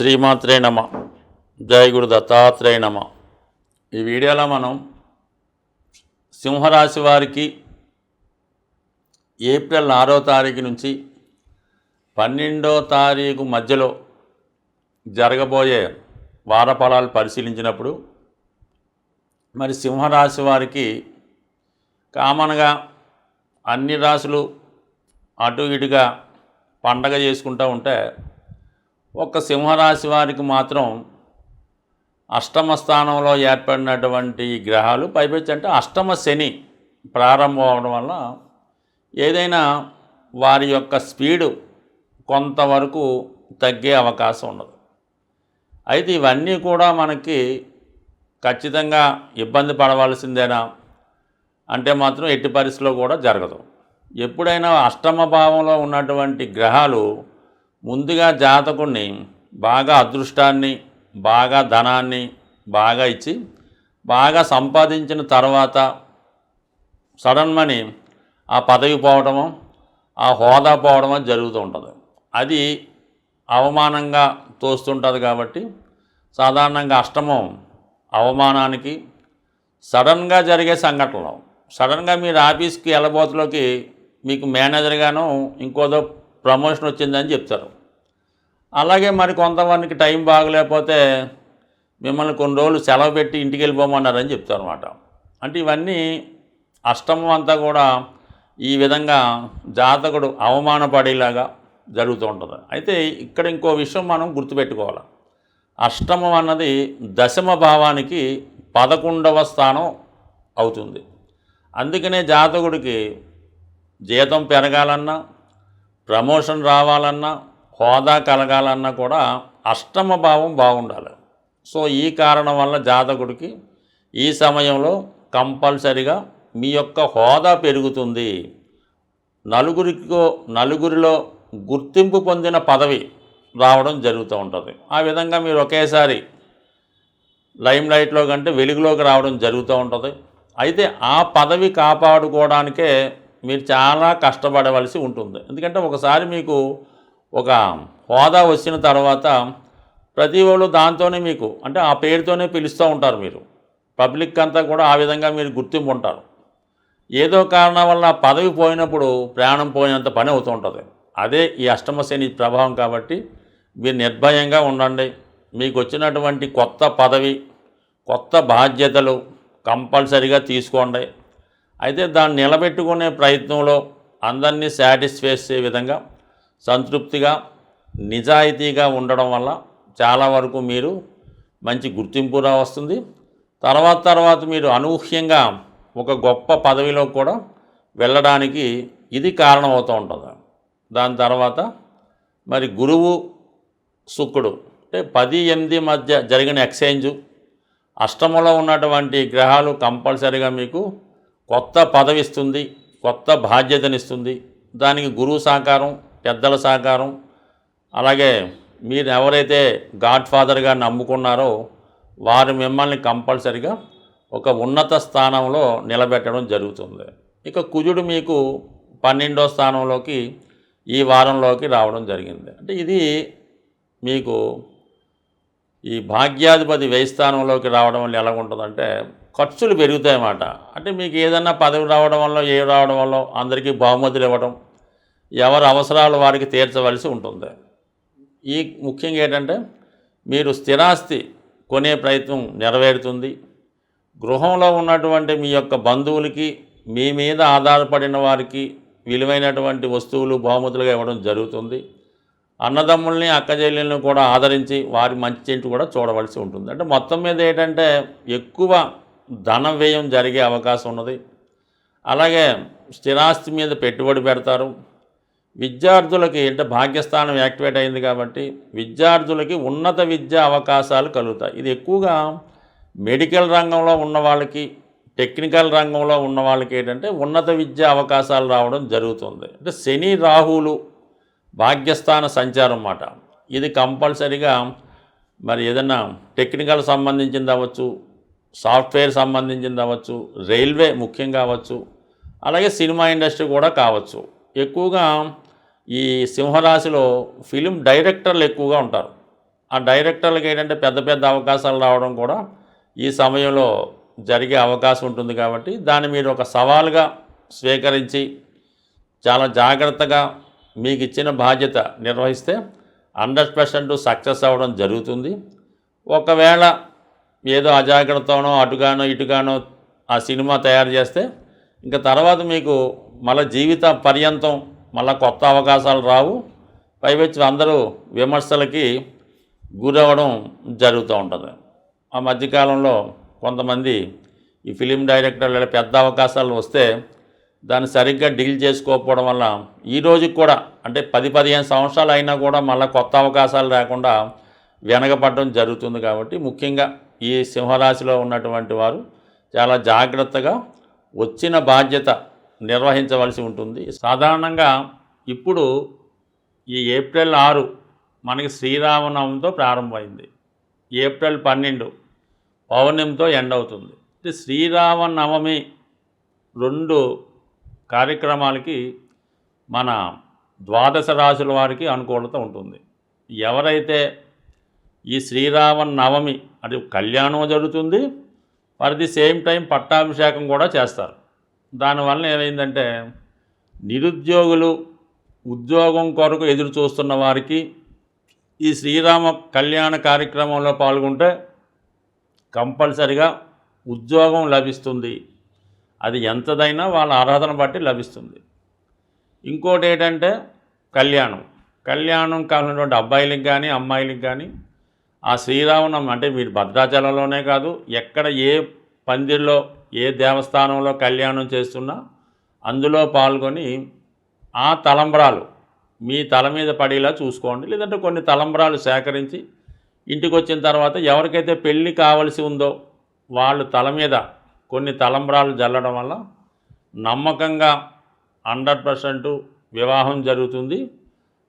శ్రీమాత్రే నమ. జయ గురు దత్తాత్రేయ నమ. ఈ వీడియోలో మనం సింహరాశి వారికి ఏప్రిల్ ఆరో తారీఖు నుంచి పన్నెండో తారీఖు మధ్యలో జరగబోయే వారఫలాలు పరిశీలించినప్పుడు మరి సింహరాశి వారికి కామన్గా అన్ని రాశులు అటు ఇటుగా పండగ చేసుకుంటూ ఉంటే ఒక్క సింహరాశి వారికి మాత్రం అష్టమ స్థానంలో ఏర్పడినటువంటి గ్రహాలు పైపెచ్చి అంటే అష్టమ శని ప్రారంభం అవడం వల్ల ఏదైనా వారి యొక్క స్పీడు కొంతవరకు తగ్గే అవకాశం ఉండదు. అయితే ఇవన్నీ కూడా మనకి ఖచ్చితంగా ఇబ్బంది పడవలసిందేనా? అంటే మాత్రం ఎట్టి పరిస్థితిలో కూడా జరగదు. ఎప్పుడైనా అష్టమ భావంలో ఉన్నటువంటి గ్రహాలు ముందుగా జాతకుణ్ణి బాగా అదృష్టాన్ని బాగా ధనాన్ని బాగా ఇచ్చి బాగా సంపాదించిన తర్వాత సడన్ మనీ ఆ పదవి పోవడము ఆ హోదా పోవడమో జరుగుతూ ఉంటుంది. అది అవమానంగా తోస్తుంటుంది కాబట్టి సాధారణంగా అష్టమం అవమానానికి సడన్గా జరిగే సంఘటనలు. సడన్గా మీరు ఆఫీస్కి వెళ్ళబోతులోకి మీకు మేనేజర్గాను ఇంకోదో ప్రమోషన్ వచ్చిందని చెప్తారు. అలాగే మరి కొంతమందికి టైం బాగలేకపోతే మిమ్మల్ని కొన్ని రోజులు సెలవు పెట్టి ఇంటికి వెళ్ళిపోమన్నారని చెప్తారు అనమాట అంటే ఇవన్నీ అష్టమం అంతా కూడా ఈ విధంగా జాతకుడు అవమానపడేలాగా జరుగుతూ ఉంటుంది. అయితే ఇక్కడ ఇంకో విషయం మనం గుర్తుపెట్టుకోవాలి. అష్టమం అన్నది దశమ భావానికి పదకొండవ స్థానం అవుతుంది. అందుకనే జాతకుడికి జీతం పెరగాలన్నా ప్రమోషన్ రావాలన్నా హోదా కలగాలన్నా కూడా అష్టమ భావం బాగుండాలి. సో ఈ కారణం వల్ల జాతకుడికి ఈ సమయంలో కంపల్సరిగా మీ యొక్క హోదా పెరుగుతుంది. నలుగురికో నలుగురిలో గుర్తింపు పొందిన పదవి రావడం జరుగుతూ ఉంటుంది. ఆ విధంగా మీరు ఒకేసారి లైమ్ లైట్లో కంటే వెలుగులోకి రావడం జరుగుతూ ఉంటుంది. అయితే ఆ పదవి కాపాడుకోవడానికే మీరు చాలా కష్టపడవలసి ఉంటుంది. ఎందుకంటే ఒకసారి మీకు ఒక హోదా వచ్చిన తర్వాత ప్రతి వాళ్ళు దాంతోనే మీకు అంటే ఆ పేరుతోనే పిలుస్తూ ఉంటారు మీరు. పబ్లిక్ అంతా కూడా ఆ విధంగా మీరు గుర్తింపు ఉంటారు. ఏదో కారణం వల్ల పదవి పోయినప్పుడు ప్రాణం పోయినంత పని అవుతూ ఉంటుంది. అదే ఈ అష్టమశని ప్రభావం కాబట్టి మీరు నిర్భయంగా ఉండండి. మీకు వచ్చినటువంటి కొత్త పదవి కొత్త బాధ్యతలు కంపల్సరిగా తీసుకోండి. అయితే దాన్ని నిలబెట్టుకునే ప్రయత్నంలో అందరినీ సాటిస్ఫై చేసే విధంగా సంతృప్తిగా నిజాయితీగా ఉండడం వల్ల చాలా వరకు మీరు మంచి గుర్తింపు రా వస్తుంది. తర్వాత తర్వాత మీరు అనూహ్యంగా ఒక గొప్ప పదవిలో కూడా వెళ్ళడానికి ఇది కారణమవుతూ ఉంటుంది. దాని తర్వాత మరి గురువు శుక్రుడు అంటే పది ఎనిమిది మధ్య జరిగిన ఎక్స్చేంజు అష్టములో ఉన్నటువంటి గ్రహాలు కంపల్సరీగా మీకు కొత్త పదవి ఇస్తుంది కొత్త బాధ్యతనిస్తుంది. దానికి గురువు సహకారం పెద్దల సహకారం అలాగే మీరు ఎవరైతే గాడ్ ఫాదర్గా నమ్ముకున్నారో వారు మిమ్మల్ని కంపల్సరిగా ఒక ఉన్నత స్థానంలో నిలబెట్టడం జరుగుతుంది. ఇక కుజుడు మీకు పన్నెండో స్థానంలోకి ఈ వారంలోకి రావడం జరిగింది. అంటే ఇది మీకు ఈ భాగ్యాధిపతి వ్యయ స్థానంలోకి రావడం వల్ల ఎలా ఉంటుందంటే ఖర్చులు పెరుగుతాయన్నమాట. అంటే మీకు ఏదన్నా పదవి రావడం వల్ల ఏ రావడం వల్ల అందరికీ బహుమతులు ఇవ్వడం ఎవరి అవసరాలు వారికి తీర్చవలసి ఉంటుంది. ఈ ముఖ్యంగా ఏంటంటే మీరు స్థిరాస్తి కొనే ప్రయత్నం నెరవేరుతుంది. గృహంలో ఉన్నటువంటి మీ యొక్క బంధువులకి మీ మీద ఆధారపడిన వారికి విలువైనటువంటి వస్తువులు బహుమతులుగా ఇవ్వడం జరుగుతుంది. అన్నదమ్ముల్ని అక్కచెల్లెల్ని కూడా ఆదరించి వారి మంచి చెంటు కూడా చూడవలసి ఉంటుంది. అంటే మొత్తం మీద ఏంటంటే ఎక్కువ ధన వ్యయం జరిగే అవకాశం ఉన్నది. అలాగే స్థిరాస్తి మీద పెట్టుబడి పెడతారు. విద్యార్థులకి అంటే భాగ్యస్థానం యాక్టివేట్ అయింది కాబట్టి విద్యార్థులకి ఉన్నత విద్యా అవకాశాలు కలుగుతాయి. ఇది ఎక్కువగా మెడికల్ రంగంలో ఉన్న వాళ్ళకి టెక్నికల్ రంగంలో ఉన్న వాళ్ళకి ఏంటంటే ఉన్నత విద్యా అవకాశాలు రావడం జరుగుతుంది. అంటే శని రాహులు భాగ్యస్థాన సంచారం అన్నమాట. ఇది కంపల్సరిగా మరి ఏదైనా టెక్నికల్ సంబంధించింది అవ్వచ్చు సాఫ్ట్వేర్ సంబంధించింది అవ్వచ్చు రైల్వే ముఖ్యం కావచ్చు అలాగే సినిమా ఇండస్ట్రీ కూడా కావచ్చు. ఎక్కువగా ఈ సింహరాశిలో ఫిలిం డైరెక్టర్లు ఎక్కువగా ఉంటారు. ఆ డైరెక్టర్లకి ఏంటంటే పెద్ద పెద్ద అవకాశాలు రావడం కూడా ఈ సమయంలో జరిగే అవకాశం ఉంటుంది కాబట్టి దాన్ని మీరు ఒక సవాలుగా స్వీకరించి చాలా జాగ్రత్తగా మీకు ఇచ్చిన బాధ్యత నిర్వహిస్తే హండ్రెడ్ పర్సెంట్ సక్సెస్ అవ్వడం జరుగుతుంది. ఒకవేళ ఏదో అజాగ్రత్తనో అటుగానో ఇటుగానో ఆ సినిమా తయారు చేస్తే ఇంకా తర్వాత మీకు మళ్ళీ జీవిత పర్యంతం మళ్ళీ కొత్త అవకాశాలు రావు. పైవచ్చి అందరూ విమర్శలకి గురవ్వడం జరుగుతూ ఉంటుంది. ఆ మధ్యకాలంలో కొంతమంది ఈ ఫిలిం డైరెక్టర్లు పెద్ద అవకాశాలు వస్తే దాన్ని సరిగ్గా డీల్ చేసుకోకపోవడం వల్ల ఈ రోజుకి కూడా అంటే పది పదిహేను సంవత్సరాలు అయినా కూడా మళ్ళీ కొత్త అవకాశాలు రాకుండా వెనకపడడం జరుగుతుంది కాబట్టి ముఖ్యంగా ఈ సింహరాశిలో ఉన్నటువంటి వారు చాలా జాగ్రత్తగా వచ్చిన బాధ్యత నిర్వహించవలసి ఉంటుంది. సాధారణంగా ఇప్పుడు ఈ ఏప్రిల్ ఆరు మనకి శ్రీరామనవమితో ప్రారంభమైంది. ఏప్రిల్ పన్నెండు పౌర్ణమితో ఎండ్ అవుతుంది. అంటే శ్రీరామనవమి రెండు కార్యక్రమాలకి మన ద్వాదశ రాశుల వారికి అనుకూలత ఉంటుంది. ఎవరైతే ఈ శ్రీరామ నవమి అది కళ్యాణం జరుగుతుంది. మరి ది సేమ్ టైం పట్టాభిషేకం కూడా చేస్తారు. దానివల్ల ఏమైందంటే నిరుద్యోగులు ఉద్యోగం కొరకు ఎదురు చూస్తున్న వారికి ఈ శ్రీరామ కళ్యాణ కార్యక్రమంలో పాల్గొంటే కంపల్సరిగా ఉద్యోగం లభిస్తుంది. అది ఎంతదైనా వాళ్ళ అర్హతను బట్టి లభిస్తుంది. ఇంకోటి ఏంటంటే కళ్యాణం. కళ్యాణం కావాల్సినటువంటి అబ్బాయిలకు కానీ అమ్మాయిలకు కానీ ఆ శ్రీరామనవమి అంటే మీరు భద్రాచలంలోనే కాదు ఎక్కడ ఏ పందిర్లో ఏ దేవస్థానంలో కళ్యాణం చేస్తున్నా అందులో పాల్గొని ఆ తలంబ్రాలు మీ తల మీద పడేలా చూసుకోండి. లేదంటే కొన్ని తలంబ్రాలు సేకరించి ఇంటికి వచ్చిన తర్వాత ఎవరికైతే పెళ్ళి కావలసి ఉందో వాళ్ళు తల మీద కొన్ని తలంబ్రాలు జల్లడం వల్ల నమ్మకంగా హండ్రెడ్ పర్సెంట్ వివాహం జరుగుతుంది.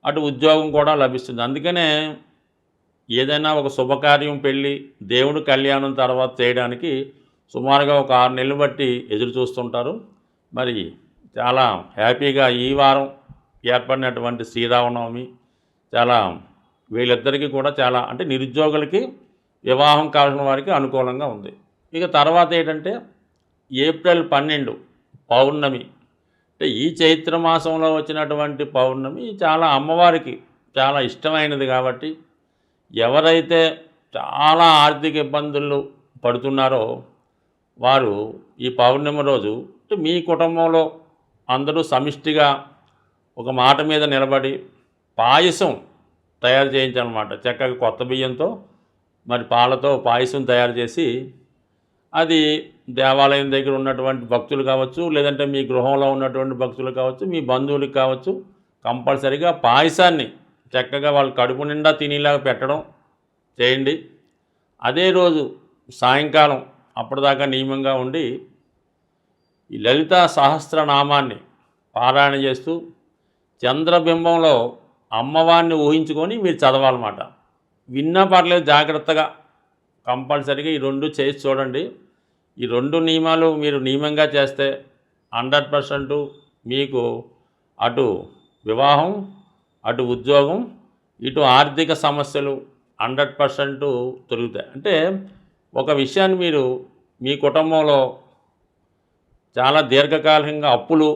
అటు ఉద్యోగం కూడా లభిస్తుంది. అందుకనే ఏదైనా ఒక శుభకార్యం పెళ్ళి దేవుడు కళ్యాణం తర్వాత చేయడానికి సుమారుగా ఒక ఆరు నెలలు బట్టి ఎదురు చూస్తుంటారు. మరి చాలా హ్యాపీగా ఈ వారం ఏర్పడినటువంటి శ్రీరామనవమి చాలా వీళ్ళిద్దరికీ కూడా చాలా అంటే నిరుద్యోగులకి వివాహం కావాల్సిన వారికి అనుకూలంగా ఉంది. ఇక తర్వాత ఏంటంటే ఏప్రిల్ పన్నెండు పౌర్ణమి అంటే ఈ చైత్ర మాసంలో వచ్చినటువంటి పౌర్ణమి చాలా అమ్మవారికి చాలా ఇష్టమైనది కాబట్టి ఎవరైతే చాలా ఆర్థిక ఇబ్బందులు పడుతున్నారో వారు ఈ పౌర్ణమి రోజు అంటే మీ కుటుంబంలో అందరూ సమిష్టిగా ఒక మాట మీద నిలబడి పాయసం తయారు చేయించాలన్నమాట చక్కగా కొత్త బియ్యంతో మరి పాలతో పాయసం తయారు చేసి అది దేవాలయం దగ్గర ఉన్నటువంటి భక్తులు కావచ్చు లేదంటే మీ గృహంలో ఉన్నటువంటి భక్తులు కావచ్చు మీ బంధువులకు కావచ్చు కంపల్సరిగా పాయసాన్ని చక్కగా వాళ్ళు కడుపు నిండా తినేలాగా పెట్టడం చేయండి. అదే రోజు సాయంకాలం అప్పటిదాకా నియమంగా ఉండి ఈ లలిత సహస్రనామాన్ని పారాయణ చేస్తూ చంద్రబింబంలో అమ్మవారిని ఊహించుకొని మీరు చదవాలన్నమాట. విన్నా పర్లేదు జాగ్రత్తగా కంపల్సరీగా ఈ రెండు చేసి చూడండి. ఈ రెండు నియమాలు మీరు నియమంగా చేస్తే హండ్రెడ్ పర్సెంట్ మీకు అటు వివాహం అటు ఉద్యోగం ఇటు ఆర్థిక సమస్యలు హండ్రెడ్ పర్సెంట్ తొలుగుతాయి అంటే ఒక విషయాన్ని మీరు మీ కుటుంబంలో చాలా దీర్ఘకాలికంగా అప్పులు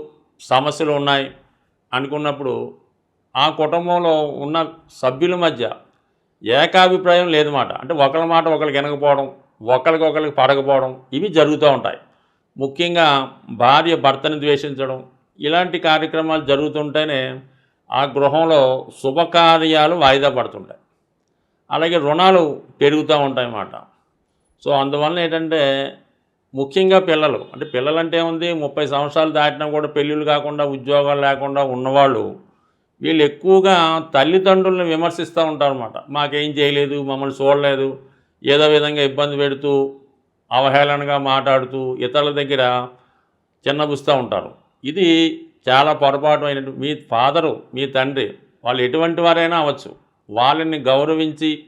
సమస్యలు ఉన్నాయి అనుకున్నప్పుడు ఆ కుటుంబంలో ఉన్న సభ్యుల మధ్య ఏకాభిప్రాయం లేదన్నమాట. అంటే ఒకరి మాట ఒకరికి వినకపోవడం ఒకరికి ఒకరికి పడకపోవడం ఇవి జరుగుతూ ఉంటాయి. ముఖ్యంగా భార్య భర్తను ద్వేషించడం ఇలాంటి కార్యక్రమాలు జరుగుతుంటేనే ఆ గృహంలో శుభకార్యాలు వాయిదా పడుతుంటాయి. అలాగే రుణాలు పెరుగుతూ ఉంటాయి అన్నమాట. సో అందువలన ఏంటంటే ముఖ్యంగా పిల్లలు అంటే పిల్లలంటే ఉంది ముప్పై సంవత్సరాలు దాటినా కూడా పెళ్ళిళ్ళు కాకుండా ఉద్యోగాలు లేకుండా ఉన్నవాళ్ళు వీళ్ళు ఎక్కువగా తల్లిదండ్రులను విమర్శిస్తూ ఉంటారన్నమాట మాకేం చేయలేదు మమ్మల్ని చూడలేదు ఏదో విధంగా ఇబ్బంది పెడుతూ అవహేళనగా మాట్లాడుతూ ఇతరుల దగ్గర చిన్నబుస్తూ ఉంటారు. ఇది చాలా పొరపాటు అయినట్టు. మీ ఫాదరు మీ తండ్రి వాళ్ళు ఎటువంటి వారైనా అవ్వచ్చు. వాళ్ళని గౌరవించి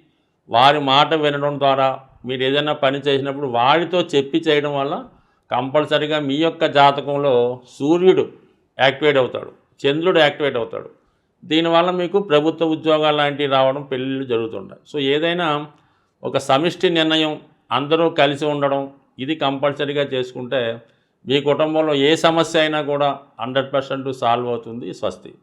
వారి మాట వినడం ద్వారా మీరు ఏదైనా పని చేసినప్పుడు వారితో చెప్పి చేయడం వల్ల కంపల్సరిగా మీ యొక్క జాతకంలో సూర్యుడు యాక్టివేట్ అవుతాడు. చంద్రుడు యాక్టివేట్ అవుతాడు. దీనివల్ల మీకు ప్రభుత్వ ఉద్యోగాలు లాంటివి రావడం పెళ్ళిళ్ళు జరుగుతుంటాయి. సో ఏదైనా ఒక సమిష్టి నిర్ణయం అందరూ కలిసి ఉండడం ఇది కంపల్సరీగా చేసుకుంటే మీ కుటుంబంలో ఏ సమస్య అయినా కూడా హండ్రెడ్ పర్సెంట్ సాల్వ్ అవుతుంది స్వస్తి.